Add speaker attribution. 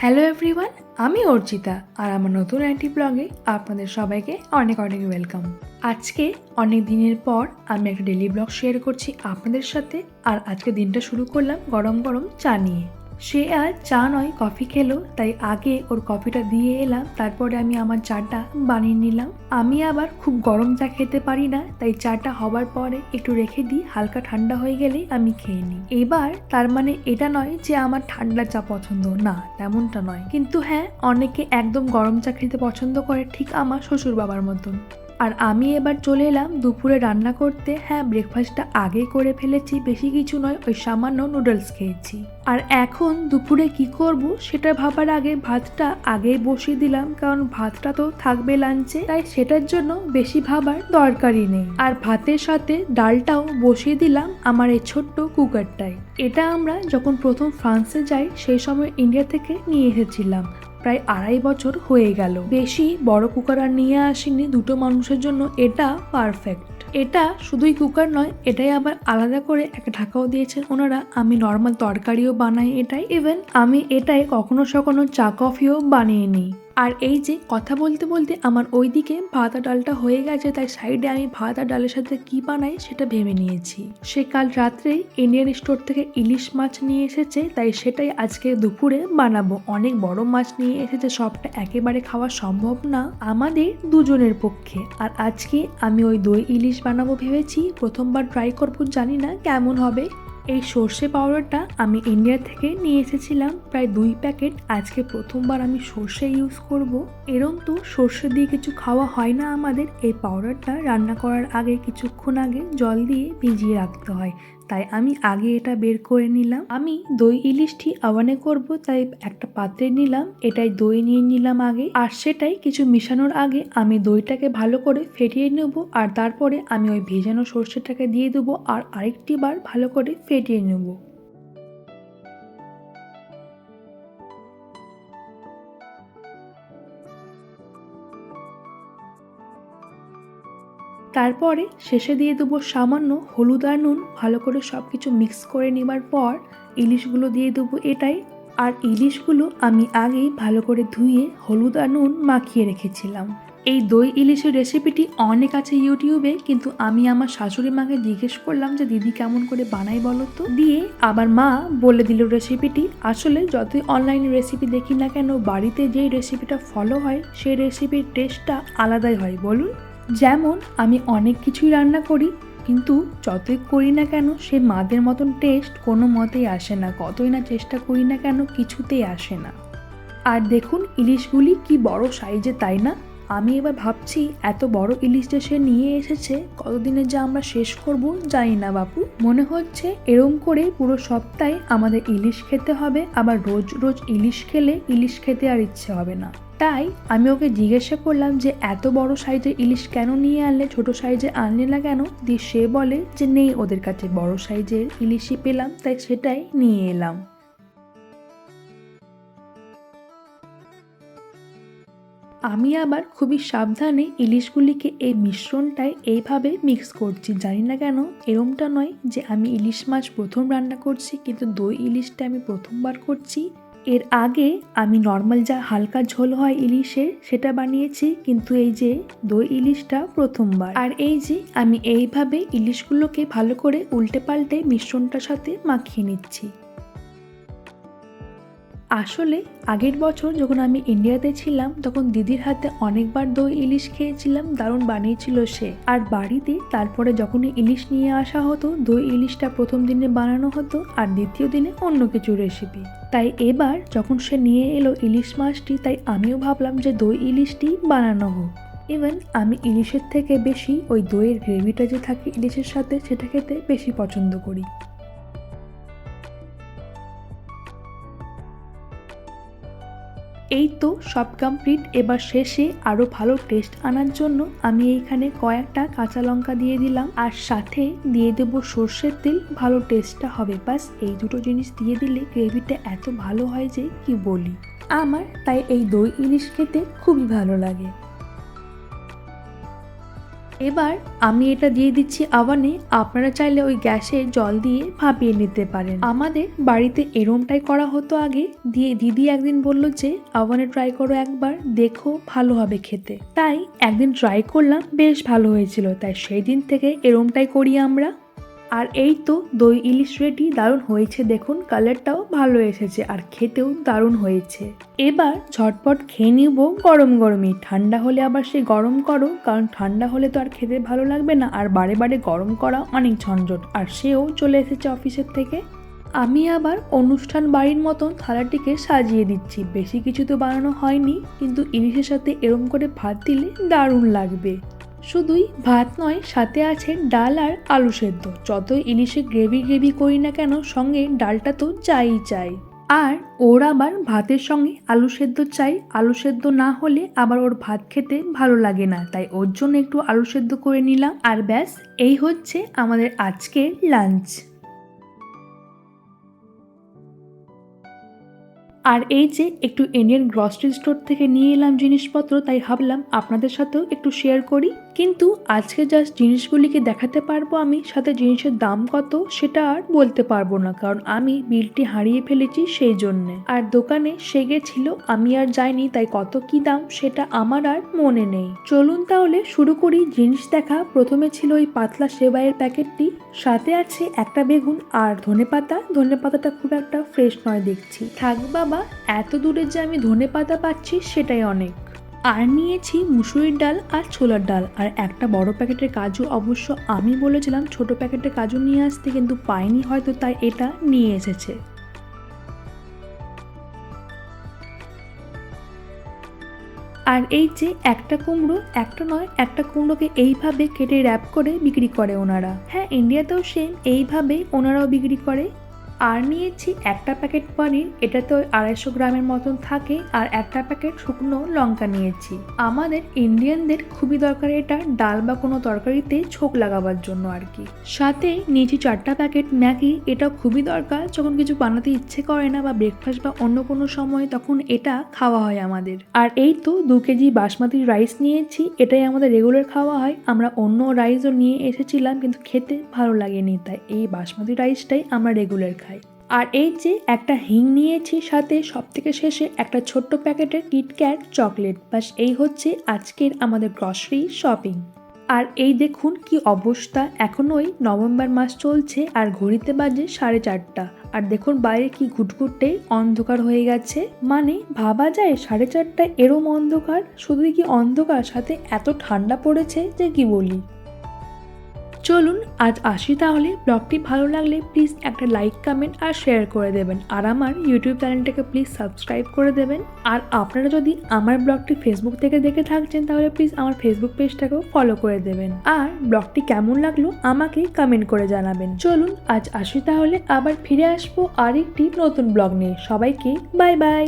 Speaker 1: Hello everyone আমি অর্জিতা আর আমার নতুন আইটি ব্লগে আপনাদের সবাইকে অনেক অনেক ওয়েলকাম আজকে অনেক দিনের পর আমি একটা ডেলি ব্লগ শেয়ার করছি আপনাদের সাথে আর আজকে দিনটা শুরু করলাম গরম গরম চা নিয়ে। সে আর চা নয়, কফি খেলো। তাই আগে ওর কফিটা দিয়ে এলাম, তারপরে আমি আমার চাটা বানিয়ে নিলাম। আমি আবার খুব গরম চা খেতে পারি না, তাই চাটা হবার পরে একটু রেখে দিই, হালকা ঠান্ডা হয়ে গেলেই আমি খেয়ে নিই। এবার তার মানে এটা নয় যে আমার ঠান্ডা চা পছন্দ, না, তেমনটা নয়। কিন্তু হ্যাঁ অনেকে একদম গরম চা খেতে পছন্দ করে ঠিক আমার শ্বশুর বাবার মতন। আর আমি এবার চলে এলাম দুপুরে রান্না করতে। হ্যাঁ ব্রেকফাস্টটা আগে করে ফেলেছি, বেশি কিছু নয়, ওই সামান্য নুডলস খেয়েছি। আর এখন দুপুরে কি করব সেটা ভাবার আগে ভাতটা আগেই বসিয়ে দিলাম, কারণ ভাতটা তো থাকবে লাঞ্চে তাই সেটার জন্য বেশি ভাবার দরকারই নেই। আর ভাতের সাথে ডালটাও বসিয়ে দিলাম আমার এই ছোট্ট কুকারটায়। এটা আমরা যখন প্রথম ফ্রান্সে যাই, সেই সময় ইন্ডিয়া থেকে নিয়ে এসেছিলাম। প্রায় আড়াই বছর হয়ে গেল। বেশি বড় কুকার আর নিয়ে আসিনি দুটো মানুষের জন্য। এটা পারফেক্ট এটা শুধুই কুকার নয়, এটাই আবার আলাদা করে একটা ঢাকাও দিয়েছেন ওনারা। আমি নর্মাল তরকারিও বানাই এটাই। ইভেন আমি এটাই কখনো সখনো চা কফিও বানিয়ে নিই। আর এই যে কথা বলতে বলতে আমার ওইদিকে ভাত আর ডালটা হয়ে গেছে, তাই সাইডে আমি ভাত আর ডালের সাথে কি বানাই সেটা ভেবে নিয়েছি। সে কাল রাত্রে ইন্ডিয়ান স্টোর থেকে ইলিশ মাছ নিয়ে এসেছে, তাই সেটাই আজকে দুপুরে বানাবো। অনেক বড় মাছ নিয়ে এসেছে, সবটা একেবারে খাওয়া সম্ভব না আমাদের দুজনের পক্ষে। আর আজকে আমি ওই দই ইলিশ বানাবো ভেবেছি, প্রথমবার ট্রাই করব, জানি না কেমন হবে। এই সর্ষে পাউডারটা আমি ইন্ডিয়া থেকে নিয়ে এসেছিলাম। প্রায় দুই প্যাকেট। আজকে প্রথমবার আমি সর্ষে ইউজ করব। এরম তো সর্ষে দিয়ে কিছু খাওয়া হয় না আমাদের। এই পাউডারটা রান্না করার আগে কিছুক্ষণ আগে জল দিয়ে ভিজিয়ে রাখতে হয়। তাই আমি আগে এটা বের করে নিলাম। আমি দই ইলিশটি আওয়ানে করব, তাই একটা পাত্রে নিলাম, এটাই দই নিয়ে নিলাম আগে। আর সেটাই কিছু মিশানোর আগে আমি দইটাকে ভালো করে ফেটিয়ে নেব, আর তারপরে আমি ওই ভেজানো সর্ষেটাকে দিয়ে দেবো, আর আরেকটি বার ভালো করে ফেটিয়ে নেব। তারপরে শেষে দিয়ে দেবো সামান্য হলুদ আর নুন, ভালো করে সব কিছু মিক্স করে নেবার পর ইলিশগুলো দিয়ে দেবো এটাই। আর ইলিশগুলো আমি আগেই ভালো করে ধুয়ে হলুদ আর নুন মাখিয়ে রেখেছিলাম। এই দই ইলিশের রেসিপিটি অনেক আছে ইউটিউবে, কিন্তু আমি আমার শাশুড়ি মাকে জিজ্ঞেস করলাম যে, দিদি, কেমন করে বানাই বলো তো? দিয়ে আবার মা বলে দিল রেসিপিটি আসলে যতই অনলাইন রেসিপি দেখি না কেন, বাড়িতে যেই রেসিপিটা ফলো হয়, সেই রেসিপির টেস্টটা আলাদাই হয়, বলুন? যেমন আমি অনেক কিছুই রান্না করি, কিন্তু যতই করি না কেন, সে মাদের মতন টেস্ট কোনো মতেই আসে না, কতই না চেষ্টা করি না কেন, কিছুতেই আসে না। আর দেখুন ইলিশগুলি কি বড় সাইজে, তাই না? আমি এবার ভাবছি এত বড় ইলিশ যে সে নিয়ে এসেছে, কতদিনে যা আমরা শেষ করব জানি না বাপু। মনে হচ্ছে এরম করে পুরো সপ্তাহে আমাদের ইলিশ খেতে হবে, আবার রোজ রোজ ইলিশ খেলে ইলিশ খেতে আর ইচ্ছে হবে না। তাই আমি ওকে জিজ্ঞাসা করলাম যে, এত বড় সাইজের ইলিশ কেন নিয়ে আনলে, ছোট সাইজে আনলে না কেন? দিয়ে সে বলে যে, নেই ওদের কাছে, বড় সাইজের ইলিশই পেলাম, তাই সেটাই নিয়ে এলাম। আমি আবার খুবই সাবধানে ইলিশগুলিকে এই মিশ্রণটায় এইভাবে মিক্স করছি। জানি না কেন, এরমটা নয় যে, আমি ইলিশ মাছ প্রথম রান্না করছি, কিন্তু দই ইলিশটা আমি প্রথমবার করছি। এর আগে আমি নর্মাল যা হালকা ঝোল হয় ইলিশের সেটা বানিয়েছি, কিন্তু এই যে দই ইলিশটা প্রথমবার। আর এই যে আমি এইভাবে ইলিশগুলোকে ভালো করে উল্টে পাল্টে মিশ্রণটার সাথে মাখিয়ে নিচ্ছি। আসলে আগের বছর যখন আমি ইন্ডিয়াতে ছিলাম, তখন দিদির হাতে অনেকবার দই ইলিশ খেয়েছিলাম, দারুণ বানিয়েছিল সে। আর বাড়িতে তারপরে যখনই ইলিশ নিয়ে আসা হতো, দই ইলিশটা প্রথম দিনে বানানো হতো, আর দ্বিতীয় দিনে অন্য কিছু রেসিপি তাই এবার যখন সে নিয়ে এলো ইলিশ মাছটি, তাই আমিও ভাবলাম যে দই ইলিশটি বানানো হোক। ইভেন আমি ইলিশের থেকে বেশি ওই দইয়ের গ্রেভিটা যে থাকে ইলিশের সাথে, সেটা খেতে বেশি পছন্দ করি। এই তো সব কমপ্লিট এবার শেষে আরও ভালো টেস্ট আনার জন্য আমি এইখানে কয়েকটা কাঁচা লঙ্কা দিয়ে দিলাম। আর সাথে দিয়ে দেবো সর্ষের তেল। ভালো টেস্টটা হবে। বাস এই দুটো জিনিস দিয়ে দিলে গ্রেভিটা এত ভালো হয় যে কি বলি। আমার, তাই এই দই ইলিশ খেতে খুবই ভালো লাগে। এবার আমি এটা দিয়ে দিচ্ছি আওয়ানে আপনারা চাইলে ওই গ্যাসে জল দিয়ে ভাপিয়ে নিতে পারেন। আমাদের বাড়িতে এরমটাই করা হতো আগে। দিয়ে দিদি একদিন বলল যে আওয়ানে ট্রাই করো একবার, দেখো ভালো হবে খেতে। তাই একদিন ট্রাই করলাম, বেশ ভালো হয়েছিল। তাই সেই দিন থেকে এরমটাই করি আমরা। আর এই তো দই ইলিশ রেডি, দারুণ হয়েছে। দেখুন, কালারটাও ভালো এসেছে আর খেতেও দারুণ হয়েছে। এবার ঝটপট খেয়ে নিব গরম গরমই ঠান্ডা হলে আবার সে গরম করো, কারণ ঠান্ডা হলে তো আর খেতে ভালো লাগবে না। আর বারে বারে গরম করা অনেক ঝঞ্ঝট, আর সেও চলে এসেছে অফিসের থেকে। আমি আবার অনুষ্ঠান বাড়ির মতন থালাটিকে সাজিয়ে দিচ্ছি। বেশি কিছু তো বানানো হয়নি, কিন্তু ইলিশের সাথে এরম করে ভাত দিলে দারুণ লাগবে। শুধুই ভাত নয়, সাথে আছে ডাল আর আলু সেদ্ধ। যতই ইলিশে গ্রেভি গ্রেভি করি না কেন, সঙ্গে ডালটা তো চাই চাই। আর ওর আবার ভাতের সঙ্গে আলু সেদ্ধ চাই। আলু সেদ্ধ না হলে আবার ওর ভাত খেতে ভালো লাগে না। তাই ওর জন্য একটু আলু সেদ্ধ করে নিলাম। আর ব্যাস, এই হচ্ছে আমাদের আজকের লাঞ্চ। আর এই যে একটু ইন্ডিয়ান গ্রসারি স্টোর থেকে নিয়ে এলাম জিনিসপত্র, তাই ভাবলাম আপনাদের সাথেও একটু শেয়ার করি। কিন্তু আজকে জাস্ট জিনিসগুলিকে দেখাতে পারব আমি, সাথে জিনিসের দাম কত সেটা আর বলতে পারব না, কারণ আমি বিলটি হারিয়ে ফেলেছি সেই জন্যে। আর দোকানে সে গেছিল আমি আর যাইনি, তাই কত কি দাম সেটা আমার আর মনে নেই। চলুন তাহলে শুরু করি জিনিস দেখা। প্রথমে ছিল ওই পাতলা সেবাইয়ের প্যাকেটটি, সাথে আছে একটা বেগুন আর ধনে পাতা। ধনে পাতাটা খুব একটা ফ্রেশ নয় দেখছি। থাক বাবা, এত দূরে যে আমি ধনে পাতা পাচ্ছি সেটাই অনেক। আর নিয়েছি মুসুরির ডাল আর ছোলার ডাল। আর একটা বড় প্যাকেটের কাজু অবশ্য আমি বলেছিলাম, ছোট প্যাকেটের কাজু নিয়ে আসতে কিন্তু পাইনি, হয়তো তাই এটা নিয়ে এসেছে। আর এই যে একটা কুমড়ো, একটা নয়, একটা কুমড়োকে এইভাবে কেটে র্যাপ করে বিক্রি করে ওনারা। হ্যাঁ ইন্ডিয়াতেও সেম এইভাবে ওনারাও বিক্রি করে। আর নিয়েছি একটা প্যাকেট পনির, এটা তো আড়াইশো গ্রামের মতন থাকে, আর একটা প্যাকেট শুকনো লঙ্কা নিয়েছি। আমাদের ইন্ডিয়ানদের খুবই দরকার এটা, ডাল বা কোনো তরকারিতে ছোক লাগাবার জন্য আর কি। সাথে নিয়েছি চারটা প্যাকেট ম্যাগি, এটা খুবই দরকার, যখন কিছু বানাতে ইচ্ছে করে না বা ব্রেকফাস্ট বা অন্য কোনো সময় তখন এটা খাওয়া হয় আমাদের। আর এই তো দু কেজি বাসমতি রাইস নিয়েছি, এটাই আমাদের রেগুলার খাওয়া হয়। আমরা অন্য রাইসও নিয়ে এসেছিলাম, কিন্তু খেতে ভালো লাগেনি, তাই এই বাসমতি রাইসটাই আমরা রেগুলার খাই। আর এই যে একটা হিং নিয়েছি সাথে সব থেকে শেষে একটা ছোট্ট প্যাকেটের কিটক্যাট চকলেট। বাস এই হচ্ছে আজকের আমাদের গ্রসারি শপিং আর এই দেখুন কি অবস্থা, এখনোই নভেম্বর মাস চলছে আর ঘড়িতে বাজে সাড়ে চারটা। আর দেখুন বাইরে কি ঘুটঘুটে অন্ধকার হয়ে গেছে। মানে ভাবা যায় সাড়ে চারটায় এরম অন্ধকার? শুধু কি অন্ধকার? সাথে এত ঠান্ডা পড়েছে যে কি বলি? চলুন আজ আসি তাহলে। ব্লগটি ভালো লাগলে প্লিজ একটা লাইক কমেন্ট আর শেয়ার করে দেবেন। আর আমার ইউটিউব চ্যানেলটাকে প্লিজ সাবস্ক্রাইব করে দেবেন। আর আপনারা যদি আমার ব্লগটি ফেসবুক থেকে দেখে থাকছেন, তাহলে প্লিজ আমার ফেসবুক পেজটাকেও ফলো করে দেবেন। আর ব্লগটি কেমন লাগল আমাকে কমেন্ট করে জানাবেন। চলুন আজ আসি তাহলে, আবার ফিরে আসব আরেকটি নতুন ব্লগ নিয়ে। সবাইকে বাই বাই